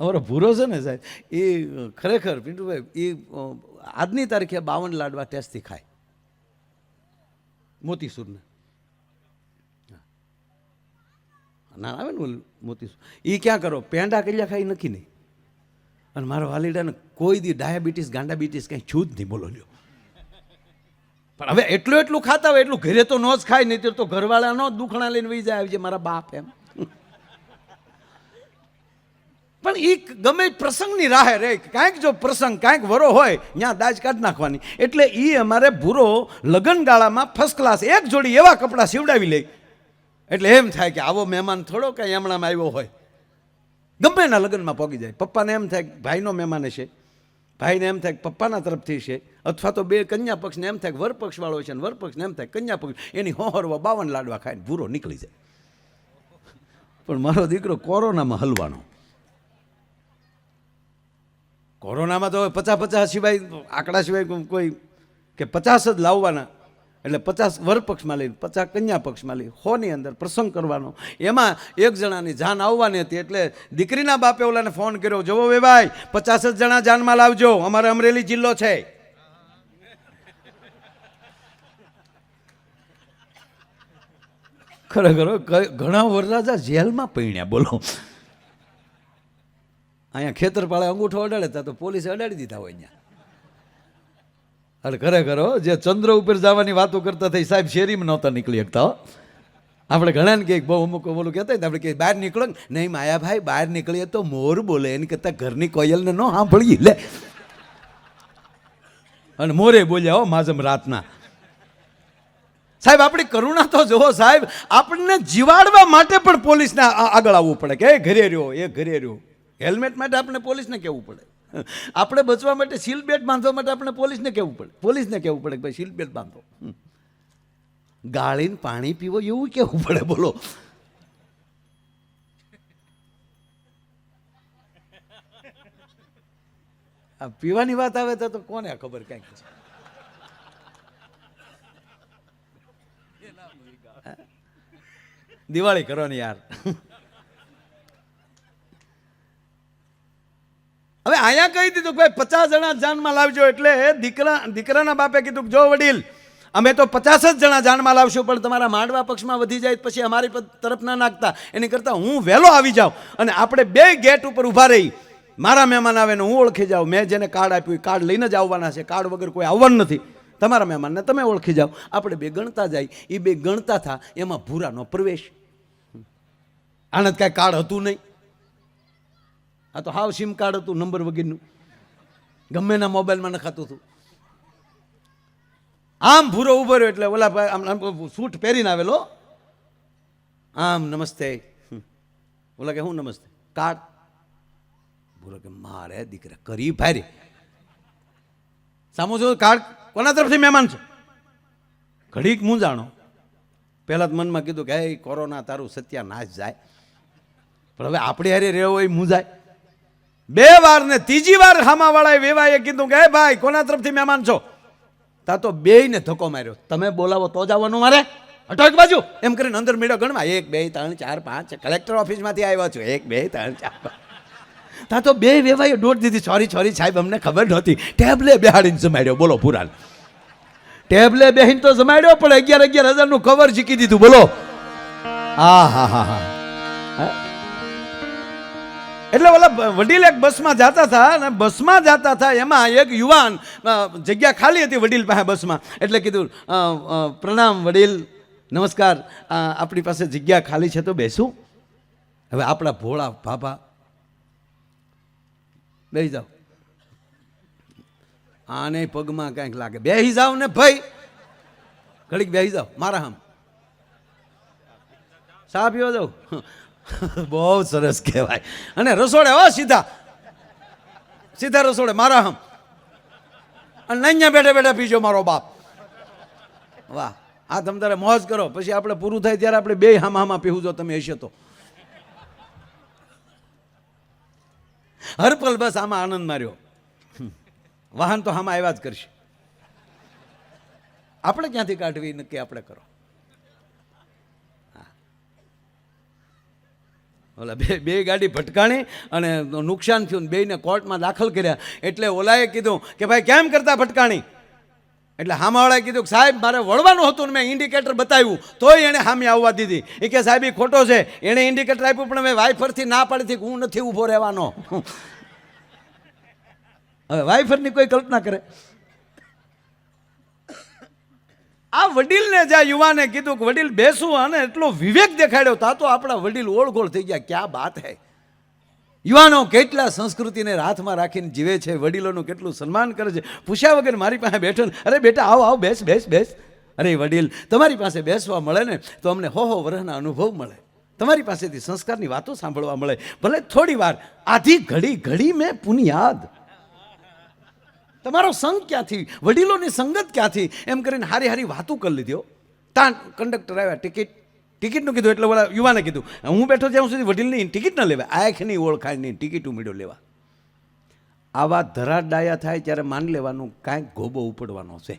અમારો ભૂરો છે ને સાહેબ, એ ખરેખર પિન્ટુભાઈ, એ આજની તારીખે બાવન લાડવા ટેસ્ટથી ખાય. મોતીસૂરને. ના, આવે ને મોતીસૂર. એ ક્યાં કરો? પેંડા કર્યા ખાઈ નથી નહીં. અને મારા વાલીડાને કોઈ દી ડાયાબિટીસ, ગાંડાબિટીસ કંઈ છું જ નહીં, બોલો લ્યો. પણ હવે એટલું એટલું ખાતા હોય, એટલું ઘરે તો ન જ ખાય નહીં તો ઘરવાળા ન દુખણા લઈને વહી જાય છે મારા બાપ એમ. પણ એ ગમે પ્રસંગની રાહે રે. કાંઈક જો પ્રસંગ, કાંઈક વરો હોય ત્યાં દાજ કાઢી નાખવાની. એટલે એ અમારે ભૂરો લગ્ન ગાળામાં ફર્સ્ટ ક્લાસ એક જોડી એવા કપડાં સીવડાવી લે. એટલે એમ થાય કે આવો મહેમાન થોડો કાંઈ હમણાંમાં આવ્યો હોય. ગમે એના લગ્નમાં પહોંચી જાય. પપ્પાને એમ થાય કે ભાઈનો મહેમાન હશે. ભાઈને એમ થાય કે પપ્પાના તરફથી છે અથવા તો બે કન્યા પક્ષને એમ થાય કે વરપક્ષવાળો છે અને વરપક્ષને એમ થાય કન્યા પક્ષ. એની હોહરવા બાવન લાડવા ખાઈને ભૂરો નીકળી જાય. પણ મારો દીકરો કોરોનામાં હલવાનો. કોરોનામાં તો પચાસ પચાસ સિવાય, આંકડા સિવાય કોઈ કે પચાસ જ લાવવાના. એટલે પચાસ વર પક્ષમાં લઈને, પચાસ કન્યા પક્ષમાં લઈ હોની અંદર પ્રસંગ કરવાનો. એમાં એક જણાની જાન આવવાની હતી, એટલે દીકરીના બાપે ઓલાને ફોન કર્યો જવો વે ભાઈ, પચાસ જ જણા જાનમાં લાવજો, અમારે અમરેલી જિલ્લો છે. ખરેખર, ઘણા વરરાજા જેલમાં પૈણ્યા, બોલો. અહીંયા ખેતરપાળે અંગૂઠો અડાડે તા પોલીસે અડાડી દીધા હોય અહીંયા. અરે ખરેખર જે ચંદ્ર ઉપર જવાની વાતો કરતા થઈ સાહેબ શેરીમાં નહોતા નીકળી શકતા. આપણે ઘણા ને બહુ અમુક બોલું કહેતા હોય આપણે કે બહાર નીકળો નહીં માયાભાઈ બહાર નીકળીએ તો મોર બોલે. એની કરતાં ઘરની કોયલને ન સાંભળીએ. લે. અને મોરે બોલ્યા, હો, માજમ રાતના. સાહેબ, આપણી કરુણા તો જુઓ સાહેબ, આપણને જીવાડવા માટે પણ પોલીસને આગળ આવવું પડે કે, એ ઘરે રહ્યો, એ ઘરે રહ્યો. હેલ્મેટ માટે આપણે પોલીસને કહેવું પડે. આપણે બચવા માટે સીલ બેલ્ટ બાંધવા માટે આપણે પોલીસને કહેવું પડે. પોલીસને કહેવું પડે કે ભાઈ સીલ બેલ્ટ બાંધો. ગાળીને પાણી પીવો એવું કહેવું પડે, બોલો. આ પીવાની વાત આવે તો કોને ખબર કાંઈક દિવાળી કરવાની યાર. હવે અહીંયા કહી દીધું કે ભાઈ, પચાસ જણા જાનમાં લાવજો એટલે દીકરા, દીકરાના બાપે કીધું જો વડીલ, અમે તો પચાસ જ જણા જાનમાં લાવશું, પણ તમારા માંડવા પક્ષમાં વધી જાય પછી અમારી તરફ ના નાખતા. એની કરતાં હું વહેલો આવી જાઉં અને આપણે બે ગેટ ઉપર ઊભા રહી. મારા મહેમાન આવે ને હું ઓળખી જાઉં. મેં જેને કાર્ડ આપ્યું એ કાર્ડ લઈને જ આવવાના છે. કાર્ડ વગર કોઈ આવવાનું નથી. તમારા મહેમાનને તમે ઓળખી જાઓ. આપણે બે ગણતા જાય. એ બે ગણતા થા. એમાં ભૂરાનો પ્રવેશ. આનંદ કાંઈ કાર્ડ હતું નહીં. આ તો હાવ સિમ કાર્ડ હતું નંબર વગેરેનું. ગમે એના મોબાઈલમાં નખાતું હતું. આમ ભૂરો ઊભો રહ્યો એટલે ઓલા ભાઈ આમ સૂટ પહેરીને આવેલો. આમ નમસ્તે. ઓલા કે હું નમસ્તે? કાર્ડ ભૂરો કે મારે દીકરા કરી ભારી સામો જો કાર્ડ કોના તરફથી મહેમાન છે? ઘડીક મૂંઝાણો. પહેલાં જ મનમાં કીધું કે, હે, કોરોના તારું સત્યાનાશ જાય. પણ હવે આપણે હારે રહેવો હોય, મૂંઝાય. બે વાર ને ત્રીજી વાર હામાવાળાએ વેવાએ કીધું કે ભાઈ, કોના તરફથી મહેમાન છો? તા તો બેયને ધક્કો માર્યો. તમે બોલાવો તો જ આવવાનું મારે. હટો એક બાજુ. એમ કરીને અંદર મેળો ગણવા, એક, બે, ત્રણ, ચાર, પાંચ કલેક્ટર ઓફિસમાંથી આવ્યા છું. એક, બે, ત્રણ, ચાર. તા તો બે વેવાએ દોડ દીધી. સોરી સોરી, સાહેબ, અમને ખબર નહોતી. ટેબલે બેહાડીને જમાડ્યો. બોલો પુરાણ ટેબલે બેહીને તો જમાડ્યો, પણ અગિયાર અગિયાર હજારનું કવર જીકી દીધું. બોલો. હા હા હા હા. એટલે ઓલા વડીલ એક બસમાં જતા હતા અને બસમાં જતા હતા, એમાં એક યુવાન જગ્યા ખાલી હતી વડીલ પાસે બસમાં. એટલે કીધું પ્રણામ વડીલ, નમસ્કાર આપણી પાસે જગ્યા ખાલી છે તો બેસું. હવે આપણા ભોળા બાપા બેસી જાઓ. આને પગમાં કંઈક લાગે. બેસી જાઓ ને ભાઈ, ઘડીક બેસી જાઓ, મારા આમ સા પીવા જાઉં બહુ સરસ કહેવાય. અને રસોડે, હો, સીધા. સીધા રસોડે, મારા હમ. અને અહીંયા બેઠા બેઠા પીજો મારો બાપ. વાહ, આ તમે તારે મોજ કરો. પછી આપણે પૂરું થાય ત્યારે આપણે બે હામા હામા પીવું, જો તમે હશે તો. હરપલ બસ આમાં આનંદ માર્યો. વાહન તો આમાં આવ્યા જ કરશે. આપણે ક્યાંથી કાઢવી નક્કી આપણે કરો? ઓલા બે બે ગાડી ભટકાણી અને નુકસાન થયું ને બેયને કોર્ટમાં દાખલ કર્યા. એટલે ઓલાએ કીધું કે ભાઈ, કેમ કરતા ભટકાણી? એટલે હામાવાળાએ કીધું કે, સાહેબ, મારે વળવાનું હતું ને મેં ઇન્ડિકેટર બતાવ્યું, તોય એણે હામે આવવા દીધી. એ કે, સાહેબ એ ખોટો છે. એણે ઇન્ડિકેટર આપ્યું, પણ મેં વાઇફરથી ના પાડીથી હું નથી ઊભો રહેવાનો. હવે વાઇફરની કોઈ કલ્પના કરે. આ વડીલને જ્યાં યુવાને કીધું કે વડીલ બેસવું અને એટલો વિવેક દેખાડ્યો, તા તો આપણા વડીલ ઓળઘોળ થઈ ગયા. ક્યાં બાત હે? યુવાનો કેટલા સંસ્કૃતિને હાથમાં રાખીને જીવે છે, વડીલોનું કેટલું સન્માન કરે છે. પૂછ્યા વગર મારી પાસે બેઠો ને અરે બેટા, આવો આવો, બેસ બેસ બેસ. અરે વડીલ, તમારી પાસે બેસવા મળે ને તો અમને હો હો વરહના અનુભવ મળે. તમારી પાસેથી સંસ્કારની વાતો સાંભળવા મળે. ભલે થોડી વાર, આધી ઘડી ઘડી મેં પુનિયાદ તમારો સંગ ક્યાંથી? વડીલોની સંગત ક્યાંથી? એમ કરીને હારી હારી વાતો કરી લીધો ત્યાં કંડક્ટર આવ્યા ટિકિટ ટિકિટનું કીધું, એટલે ઓલા યુવાને કીધું, હું બેઠો ત્યાં સુધી વડીલની ટિકિટ ન લેવાય આંખની નહીં ટિકિટ ઉમેડ્યો લેવા. આવા ધરાડાયા થાય ત્યારે માન લેવાનું કાંઈક ગોબો ઉપડવાનો છે.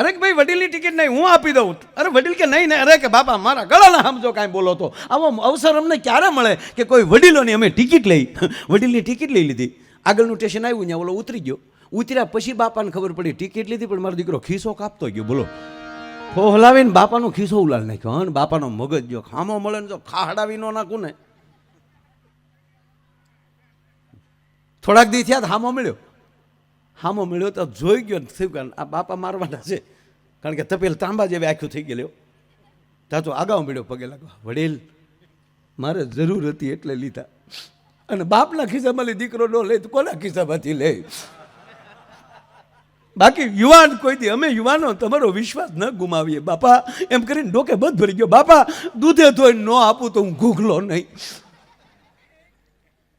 અરે કે ભાઈ, વડીલની ટિકિટ નહીં, હું આપી દઉં. અરે વડીલ કે નહીં નહીં અરે કે બાપા, મારા ગળાના સમજો કાંઈ બોલો તો. આવો અવસર અમને ક્યારે મળે કે કોઈ વડીલોની અમે ટિકિટ લઈ, વડીલની ટિકિટ લઈ લીધી. આગળનું સ્ટેશન આવ્યું, ત્યાં ઓલો ઉતરી ગયો. ઉતર્યા પછી બાપાને ખબર પડી ટિકિટ લીધી, પણ મારો દીકરો ખિસ્સો કાપતો ગયો, બોલો. ફો હલાવીને બાપાનો ખિસ્સો ઉલાલ નાખ્યો, હા બાપાનો મગજ જો ખામો મળે ને જો ખાહડાવી ન નાખું ને. થોડાક દી થયા હામો મળ્યો. હામો મળ્યો તો જોઈ ગયો થયું કારણ આ બાપા મારવાના છે. કારણ કે તપેલ તાંબા જેવી આખું થઈ ગયેલો ત્યાં તો આગાઉ મળ્યો પગે લાગવા. વડીલ, મારે જરૂર હતી એટલે લીધા. અને બાપના ખિસ્સામાં દીકરો ન લે તો કોના ખિસ્સામાંથી લે? બાકી યુવાન કોઈ અમે યુવાનો, તમારો વિશ્વાસ ન ગુમાવીએ. બાપા, એમ કરીને ડોકે બંધ ભરી ગયો. બાપા, દૂધે ધોઈને ન આપું તો હું ઘૂઘલો નહીં.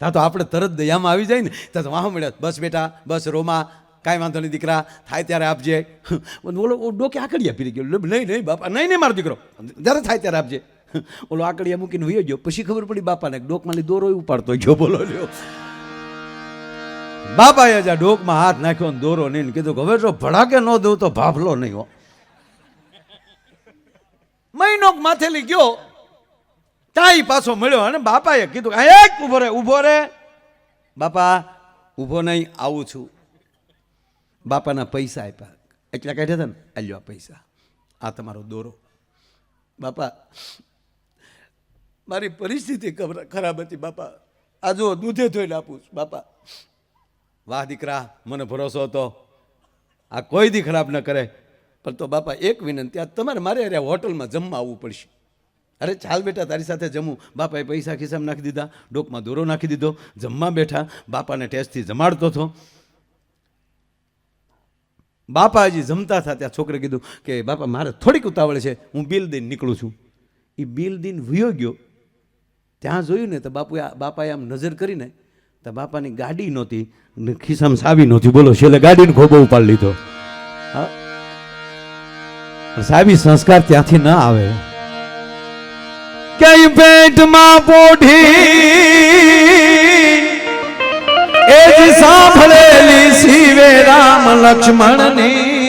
ત્યાં તો આપણે તરત દયામાં આવી જાય ને, ત્યાં તો વાહ મળ્યા. બસ બેટા, બસ રોમા, કાંઈ વાંધો નહીં દીકરા, થાય ત્યારે આપજે. બોલો ડોકે આકડીયા ફીરી ગયો. નહીં નહીં, બાપા, નહીં નહીં, મારો દીકરો. જ્યારે થાય ત્યારે આપજે. ઓલો આકડીયા મૂકીને વયો ગયો. પછી ખબર પડી બાપાને ડોકમાંથી દોરો ઉપાડતો ગયો. બોલો, લ્યો. બાપાએ જ ડોકમાં હાથ નાખ્યો ને દોરો નહીં ને કીધું કે, હવે જો ભડાકે ન દઉં તો ભાફલો નહીં હો. મહિનો માથેલી ગયો. તાઈ પાછો મળ્યો અને બાપાએ કીધું એક ઊભો રે ઊભો રે. બાપા, ઊભો નહીં, આવું છું. બાપાના પૈસા આપ્યા. એટલે કાઢ્યા હતા ને, આલ્યો આ પૈસા. આ તમારો દોરો. બાપા, મારી પરિસ્થિતિ ખરાબ હતી, બાપા. આ જો દૂધે ધોઈને આપું છું, બાપા. વાહ, દીકરા, મને ભરોસો હતો. આ કોઈ દી ખરાબ ન કરે. પણ તો બાપા, એક વિનંતી, આ તમારે મારે અરે હોટલમાં જમવા આવવું પડશે. અરે ચાલ બેટા, તારી સાથે જમું. બાપાએ પૈસા ખિસ્સામાં નાખી દીધા, ડોકમાં દોરો નાખી દીધો, જમવા બેઠા, બાપાને ટેસ્ટથી જમાડતો હતો. બાપા હજી જમતા હતા, ત્યાં છોકરે કીધું કે, બાપા, મારે થોડીક ઉતાવળ છે, હું બિલ દઈને નીકળું છું. એ બિલ દઈને વયો ગયો. ત્યાં જોયું ને, તો બાપુએ બાપાએ આમ નજર કરીને, તો બાપાની ગાડી નહોતી ખિસ્સામાં સાવી નહોતી. બોલો, છેલ્લે ગાડીને ખોબો ઉપાડી લીધો. હા. સાહેબી સંસ્કાર ત્યાંથી ના આવે. ક્યાંય પેટમાં પોઢી? એ જ સાંભળેલી શિવે રામ લક્ષ્મણની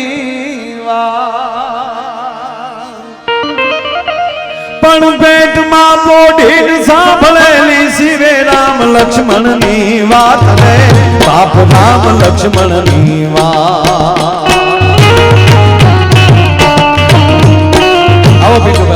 પણ પેટમાં પોઢી સાંભળેલી શિવે રામ લક્ષ્મણની વાત રે બાપ રામ લક્ષ્મણની વાત. આવો બીજું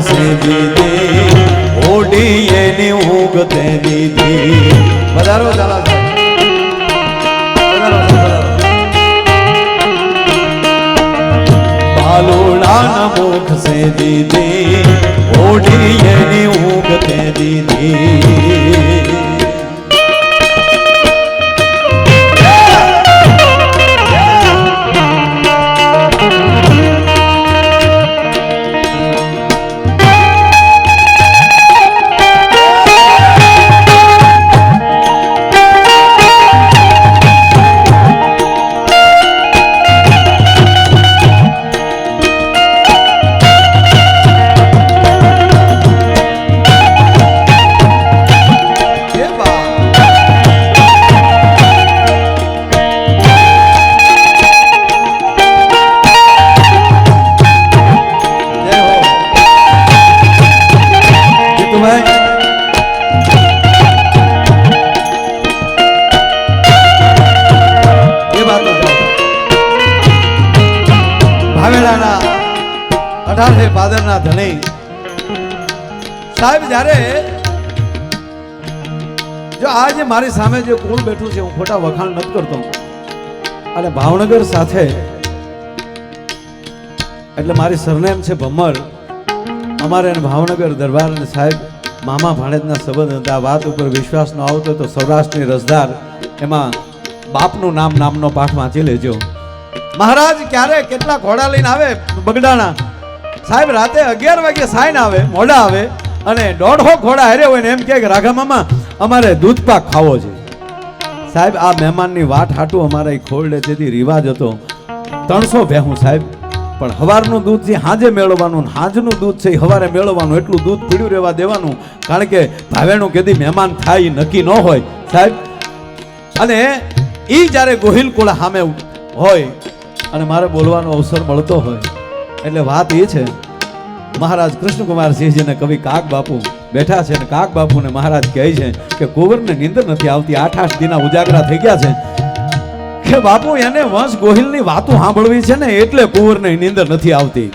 ભાલુડાના ઓઢી એની ઊંઘ તે દીધી વધારો ચાલા. ભાલુડાના મુખ સે દીધી ઓડી એની ઊંઘ દીધી જ્યારે જો આ જે મારી સામે જે કુળ બેઠું છે, હું ખોટા વખાણ નથી કરતો. અને ભાવનગર સાથે, એટલે મારી સરનેમ છે ભમર. અમારે ભાવનગર દરબાર અને સાહેબ મામા ભાણેજના સંબંધ હતા. વાત ઉપર વિશ્વાસ ન આવતો તો સૌરાષ્ટ્રની રસદાર એમાં બાપનું નામ નામનો પાઠ વાંચી લેજો. મહારાજ, ક્યારે કેટલા ઘોડા લઈને આવે? બગડાણા. સાહેબ, રાતે અગિયાર વાગે સાઈન આવે, મોડા આવે. અને દોઢો ઘોડા હારે હોય ને એમ કે, રાઘા મામા, અમારે દૂધ પાક ખાવો છે. સાહેબ, આ મહેમાનની વાટ હાટું અમારા એ ખોરડે તેથી રિવાજ હતો. ત્રણસો ભેહું સાહેબ. પણ હવારનું દૂધ જે હાજે મેળવવાનું હાંજનું દૂધ છે એ હવારે મેળવવાનું, એટલું દૂધ પીડ્યું રહેવા દેવાનું, કારણ કે ભાવેણું કેદી મહેમાન થાય એ નક્કી ન હોય. સાહેબ, અને એ જ્યારે ગોહિલ કુળ સામે હોય, અને મારે બોલવાનો અવસર મળતો હોય, એટલે વાત એ છે મહારાજ કૃષ્ણકુમારસિંહજીને કવિ કાક બાપુ બેઠા છે અને કાક બાપુને મહારાજ કહે છે કે કુંવરને નિંદર નથી આવતી આઠ આઠ દિના ઉજાગરા થઈ ગયા છે. કે બાપુ, એને વંશ ગોહિલની વાતો સાંભળવી છે ને એટલે કુંવરને નિંદર નથી આવતી.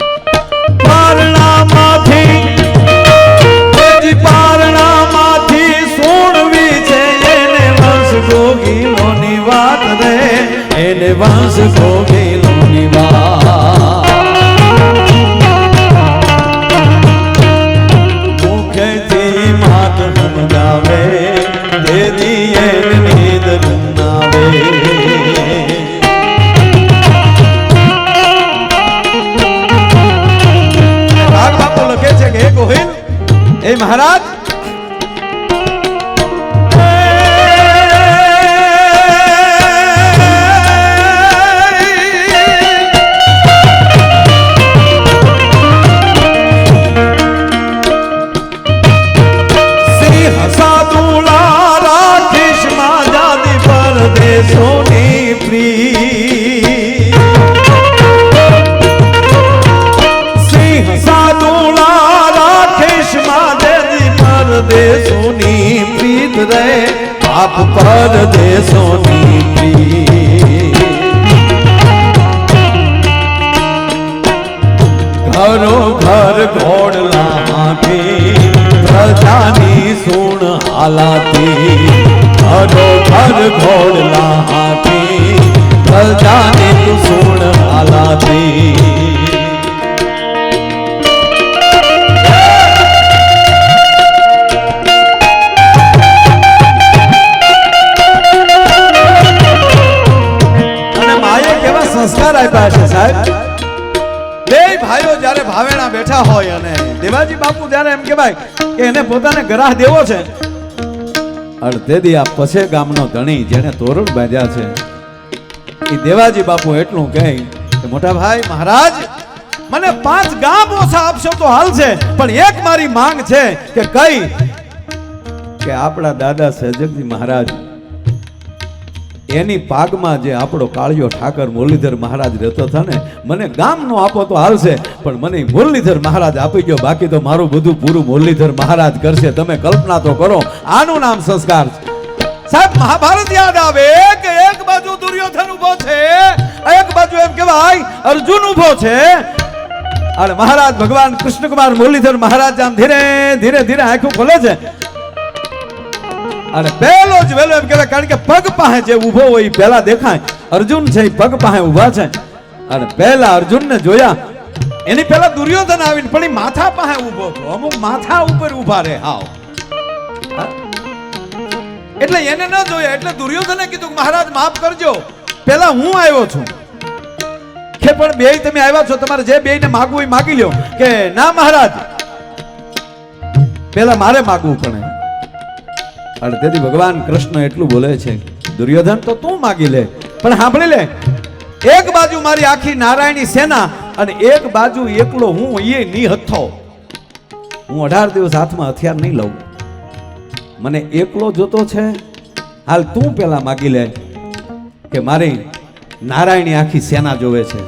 એને વંશ ગોહિલોની વાત રે. એને મહારાજ ભાવેણા હોય અને દેવાજી બાપુ ત્યારે એમ કહેવાય કે એને પોતાને ગ્રાહ દેવો છે. અડધેદી આ પછે ગામનો ધણી જેને તોરણ બાંધ્યા છે. એ દેવાજી બાપુ એટલું કહે કે મોટા ભાઈ મહારાજ, મને પાંચ ગામ ઓછા આપશો તો હાલશે પણ એક મારી માંગ છે કે કઈ? કે આપણા દાદા સહજગજી મહારાજ એની પાગમાં જે આપણો કાળિયો ઠાકર મુરલીધર મહારાજ રહેતો હતા ને, મને ગામ નો આપો તો હાલશે, પણ મને મુરલીધર મહારાજ આપી ગયો બાકી તો મારું બધું પૂરું મુરલીધર મહારાજ કરશે. તમે કલ્પના તો કરો, આનું નામ સંસ્કાર છે. સાહેબ, મહાભારત યાદ આવે કે એક બાજુ દુર્યોધન ઊભો છે, એક બાજુ એમ કહેવાય, અર્જુન ઊભો છે. અને મહારાજ ભગવાન કૃષ્ણકુમાર મુરલીધર મહારાજ આમ ધીરે ધીરે ધીરે આંખું ખોલે છે. અને પહેલો જ વહેલો એમ કહેવાય, કારણ કે પગ પાસે જે ઊભો હોય એ પહેલા દેખાય. અર્જુન છે પગ પાસે ઊભા છે. અને પહેલા અર્જુનને જોયા. એની પહેલા દુર્યોધન આવીને પણ એ માથા પાસે ઊભો હતો. અમુક માથા ઉપર ઊભા રહે, હાવ. એટલે એને ન જોયા, એટલે દુર્યોધને કીધું મહારાજ, માફ કરજો. પહેલા હું આવ્યો છું. કે પણ બે તમે આવ્યા છો, તમારે જે બે ને માગવું એ માગી લ્યો. કે ના મહારાજ, પહેલા મારે માગવું પડે. અને તેથી ભગવાન કૃષ્ણ એટલું બોલે છે, દુર્યોધન, તો તું માગી લે, પણ સાંભળી લે, એક બાજુ મારી આખી નારાયણી સેના અને એક બાજુ એકલો હું એ નિહથ્થો હું અઢાર દિવસ હાથમાં હથિયાર નહીં લઉં. મને એકલો જોતો છે. હાલ તું પેલા માગી લે કે મારી નારાયણી આખી સેના જોવે છે.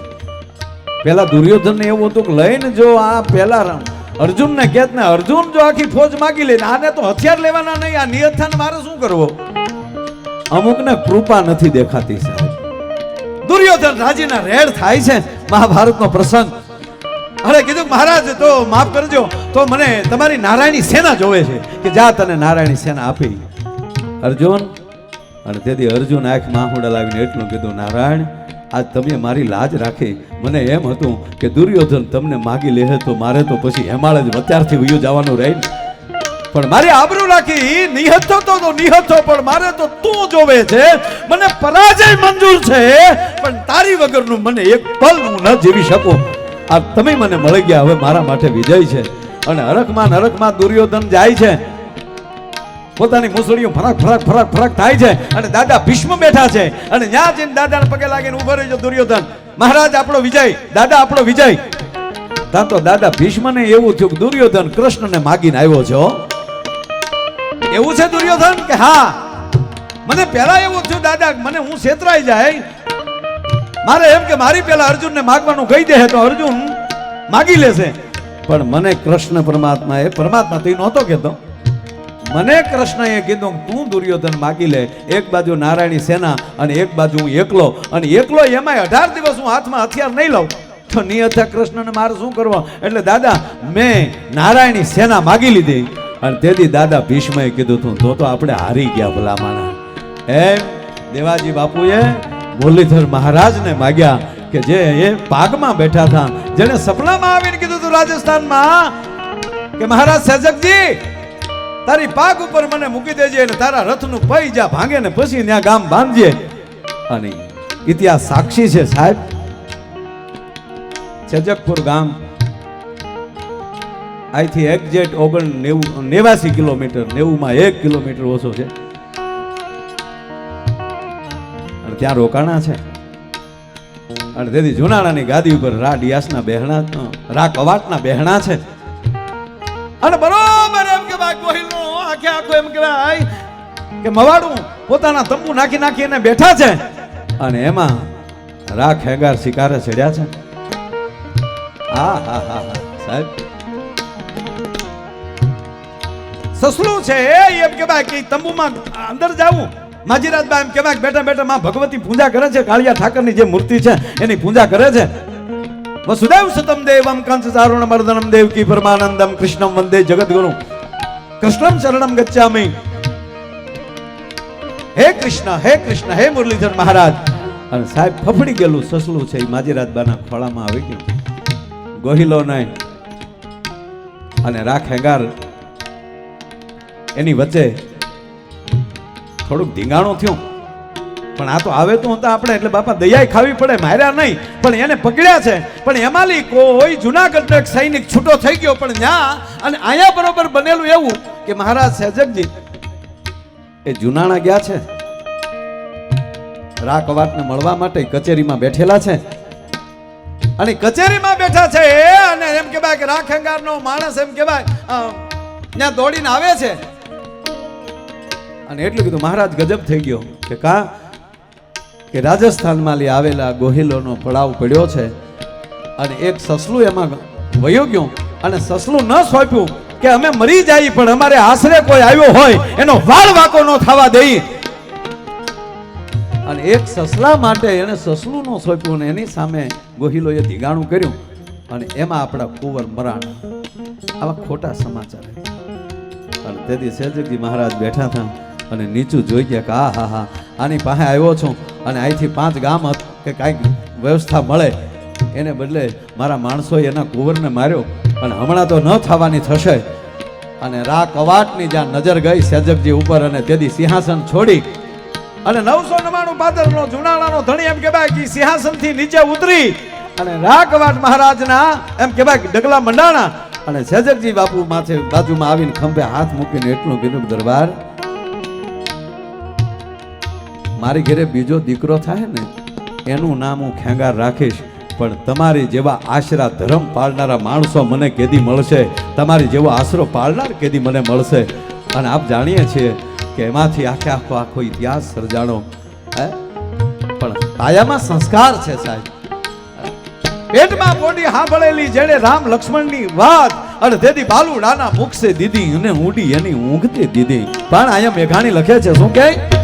પેલા દુર્યોધનને એવું હતું કે લઈને જો આ પેલા અર્જુનને કહેત ને અર્જુન, જો આખી ફોજ માગી લે આને તો હથિયાર લેવાના નહીં, આ નિયથાને મારે શું કરવો? અમુકને કૃપા નથી દેખાતી, સાહેબ. દુર્યોધન રાજીના રેડ થાય છે, મહાભારતનો પ્રસંગ. અરે, કીધું મહારાજ, તો માફ કરજો. તો મને તમારી નારાયણી સેના જોવે છે, કે જા તને નારાયણી સેના આપી. અર્જુન, અને તેથી અર્જુન આંખ માહુડા લાવીને એટલું કીધું, નારાયણ આજ તમે મારી લાજ રાખી. મને એમ હતું કે દુર્યોધન તમને માગી લે તો મારે તો પછી હેમાળ જ અત્યારથી વયું જવાનું રહે. પણ મારે આબરૂ રાખી નિહતો તો તો નિહત્થો પણ મારે તો તું જોવે છે. મને પરાજય મંજૂર છે. પણ તારી વગરનું મને એક પલ હું ન જીવી શકું. આ તમે મને મળી ગયા, હવે મારા માટે વિજય છે. અને હરખમાં નરકમાં દુર્યોધન જાય છે. પોતાની મુસળીઓ ફરાક ફરાક ફરાક ફરાક થાય છે. અને દાદા ભીષ્મ બેઠા છે. અને ત્યાં જઈને દાદાને પગે લાગીને ઊભો રહેજો દુર્યોધન. મહારાજ, આપણો વિજય. દાદા, આપણો વિજય. ત્યાં તો દાદા ભીષ્મને એવું થયું દુર્યોધન કૃષ્ણને માગીને આવ્યો છે એવું છે દુર્યોધન? કે હા. મને પહેલા એવું થયું, દાદા, મને હું છેતરાઈ જાય. મારે એમ કે મારી પહેલા અર્જુનને માગવાનું કહી દે તો અર્જુન માગી લેશે. પણ મને કૃષ્ણ પરમાત્મા એ પરમાત્મા તો એ નહોતો કહેતો. મને કૃષ્ણએ કીધું તું દુર્યોધન માગી લે. એક બાજુ નારાયણી સેના અને એક બાજુ હું એકલો. અને એકલો એમાંય અઢાર દિવસ હું હાથમાં હથિયાર નહીં લઉં. તો નિયથા કૃષ્ણને મારે શું કરવો? એટલે દાદા, મેં નારાયણી સેના માગી લીધી. અને તેથી દાદા ભીષ્મએ કીધું તું, તો તો આપણે હારી ગયા ભલામાના એમ દેવાજી બાપુએ મુરલીધર મહારાજને માગ્યા કે જે એ પાગમાં બેઠા હતા. જેને સપનામાં આવીને કીધું હતું રાજસ્થાનમાં કે મહારાજ સેજકજી તારી પાગ ઉપર મને મૂકી દેજે અને તારા રથનું પૈ જા ભાંગે ને પછી ત્યાં ગામ બાંધજે. અને ઇતિહાસ સાક્ષી છે સાહેબ. છજકપુર ગામ અહીંથી એક્ઝેટ ઓગણ નેવું, નેવાસી કિલોમીટર, નેવુંમાં એક કિલોમીટર ઓછો છે. અને ત્યાં રોકાણા છે. અને તેથી જુનાળાની ગાદી ઉપર રા ડિયાસના બહેણા રા કવાટના બહેણા છે. અને બરોબર આખે આખો એમ કહેવાય કે મવાડું, પોતાના તંબુ નાખી નાખી એને બેઠા છે. અને એમાં રાખ હેગાર શિકારે ચડ્યા છે. હા હા હા સાહેબ. સસલું છે એમ કહેવાય કે તંબુમાં અંદર જાવું. માજીરાજબા એમ કહેવાય બેઠા બેઠા માં ભગવતી પૂજા કરે છે. કાળિયા ઠાકરની જે મૂર્તિ છે, એની પૂજા કરે છે. વસુદેવ સતમ દેવમ કંસ ચારુણ મર્દનમ દેવકી પરમાનંદમ કૃષ્ણમ વંદે જગદગુરુ. કૃષ્ણમ શરણમ ગચ્છામિ. હે કૃષ્ણ હે કૃષ્ણ, હે મુરલીધર મહારાજ. અને સાહેબ ફફડી ગયેલું સસલું છે, એ માજીરાજબાના ખોળામાં આવી ગયું. ગોહિલો નહીં અને રાખ હેગાર એની વચ્ચે થોડુંક ધીંગાણું થયું. પણ આ તો આવે તો હતા આપણે, એટલે બાપા દયાય ખાવી પડે, માર્યા નહીં. પણ એને પકડ્યા છે. પણ એમાંલી કોઈ જુનાગઢનો એક સૈનિક છૂટો થઈ ગયો, પણ ત્યાં અને અહીંયા બરોબર બનેલું એવું કે મહારાજ સેજકજી એ જુનાણા ગયા છે. રા કવાટને મળવા માટે કચેરીમાં બેઠેલા છે. અને કચેરીમાં બેઠા છે અને એમ કહેવાય કે રાખંગારનો માણસ એમ કહેવાય ત્યાં દોડીને આવે છે. અને એટલું કીધું, મહારાજ ગજબ થઈ ગયો. કે કા? કે રાજસ્થાનમાં લી આવેલા ગોહિલોનો પડાવ પડ્યો છે અને એક સસલું એમાં વયો ગયું અને સસલું ન સોંપ્યું કે અમે મરી જઈએ, પણ અમારે આશરે કોઈ આવ્યો હોય, એનો વાળ વાકો ન થવા દઈ અને એક સસલા માટે એને સસલું ન સોંપ્યું અને એની સામે ગોહિલોએ ધીગાણું કર્યું અને એમાં આપણા કુંવર મરાણ. આવા ખોટા સમાચાર અને તેથી સેજકજી મહારાજ બેઠા હતા અને નીચું જોઈ ગયા કે આ હા હા, આની પાસે આવ્યો છું. અને અહીંથી પાંચ ગામ કે કાંઈક વ્યવસ્થા મળે, એને બદલે મારા માણસોએ એના કુંવરને માર્યો. પણ હમણાં તો ન થવાની થશે. અને રા કવાટની જ્યાં નજર ગઈ સેજકજી ઉપર અને તેથી સિંહાસન છોડી અને નવસો નવાણું પાદરનો જુનાળાનો ધણી એમ કહેવાય કે સિંહાસનથી નીચે ઉતરી અને રાકવાટ મહારાજના એમ કહેવાય ડગલા મંડાણા. અને સેજકજી બાપુ માથે બાજુમાં આવીને ખંભે હાથ મૂકીને એટલું કીધું દરબાર મારી ઘરે બીજો દીકરો થાય ને, એનું નામ હું ખેંગાર રાખીશ. પણ તમારી જેવા આશરા ધર્મ પાળનારા માણસો મને કેદી મળશે. તમારી જેવો આશરો પાળનાર કેદી મને મળશે. અને આપ જાણીએ છીએ કે એમાંથી આખે આખો આખો ઇતિહાસ સર્જાણો. હે? પણ પાયામાં સંસ્કાર છે સાહેબ. પેટમાં પોડી સાંભળેલી જેણે રામ લક્ષ્મણની વાત, અને તેથી બાલુડાના મુખસે દીધી, અને ઊંડી એની ઊંઘતી દીધી. પણ અહીંયા મેઘાણી લખે છે, શું કે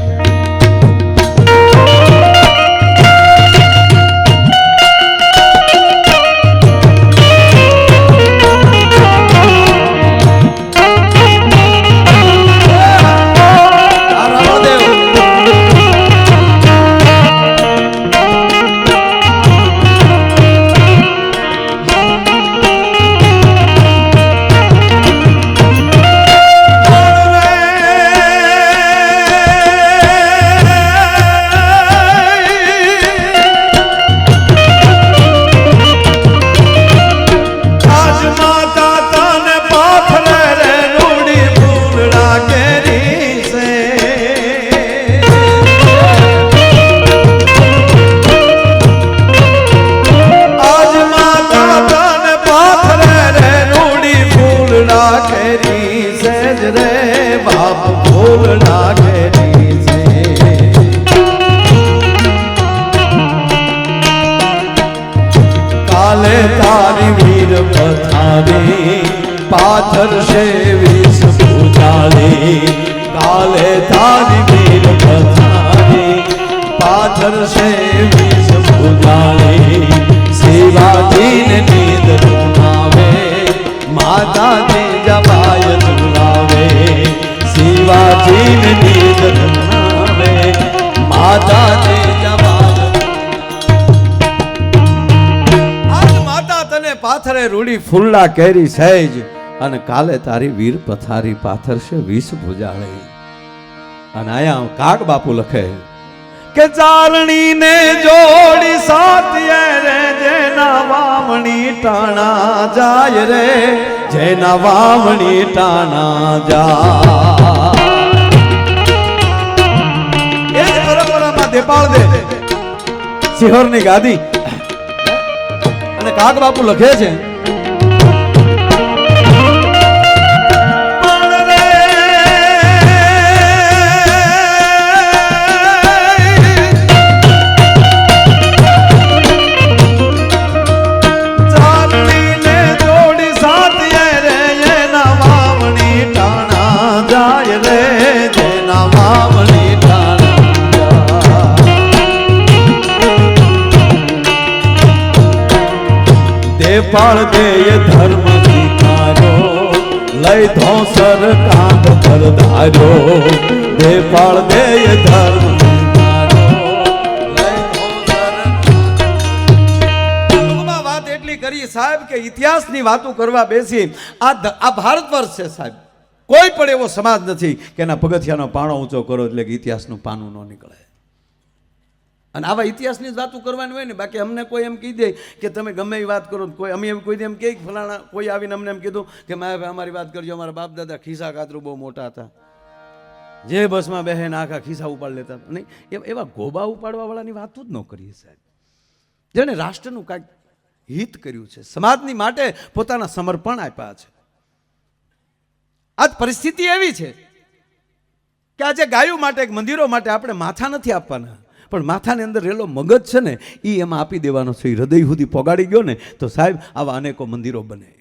તને રૂડી ફૂલડા કેરી સહેજ અને કાલે તારી વીર પથારી પાથરશે વીસ ભુજાળે. અને આયા કાગ બાપુ લખે કે ચારણી ને જોડી સાતીએ રે, જેના વામણી ટાણા જાય રે, જેના વામણી ટાણા જા દેપાળ દે. સિહોરની ગાદી. અને કાગ બાપુ લખે છે દેપાળ દેય ધર્મ સ્વીકારો. લઈ ધોસર કાંધ પર ધાર્યો ધર્મ ટૂંકમાં વાત એટલી કરી સાહેબ કે ઇતિહાસની વાતો કરવા બેસી. આ આ ભારત વર્ષ છે સાહેબ. કોઈ પણ એવો સમાજ નથી કે એના પગથિયાનો પાણો ઊંચો કરો એટલે કે ઇતિહાસનું પાનું ન નીકળે. અને આવા ઇતિહાસની જ વાતો કરવાની હોય ને, બાકી અમને કોઈ એમ કહી દે કે તમે ગમે એ વાત કરો કોઈ અમે એમ કોઈ એમ કહે ફલાણા કોઈ આવીને અમને એમ કીધું કે મારે અમારી વાત કરજો, અમારા બાપ દાદા ખિસ્સા કાતરું બહુ મોટા હતા. જે બસમાં બેહેને આખા ખિસ્સા ઉપાડ લેતા નહીં એવા- ગોબા ઉપાડવાવાળાની વાતો જ ન કરીએ સાહેબ. જેને રાષ્ટ્રનું કાંઈક હિત કર્યું છે, સમાજની માટે પોતાના સમર્પણ આપ્યા છે. આજ પરિસ્થિતિ એવી છે કે આજે ગાયો માટે મંદિરો માટે આપણે માથા નથી આપવાના. પણ માથાની અંદર રહેલો મગજ છે ને એ એમાં આપી દેવાનો છે. હૃદય સુધી પોગાડી ગયો ને, તો સાહેબ આવા અનેકો મંદિરો બને.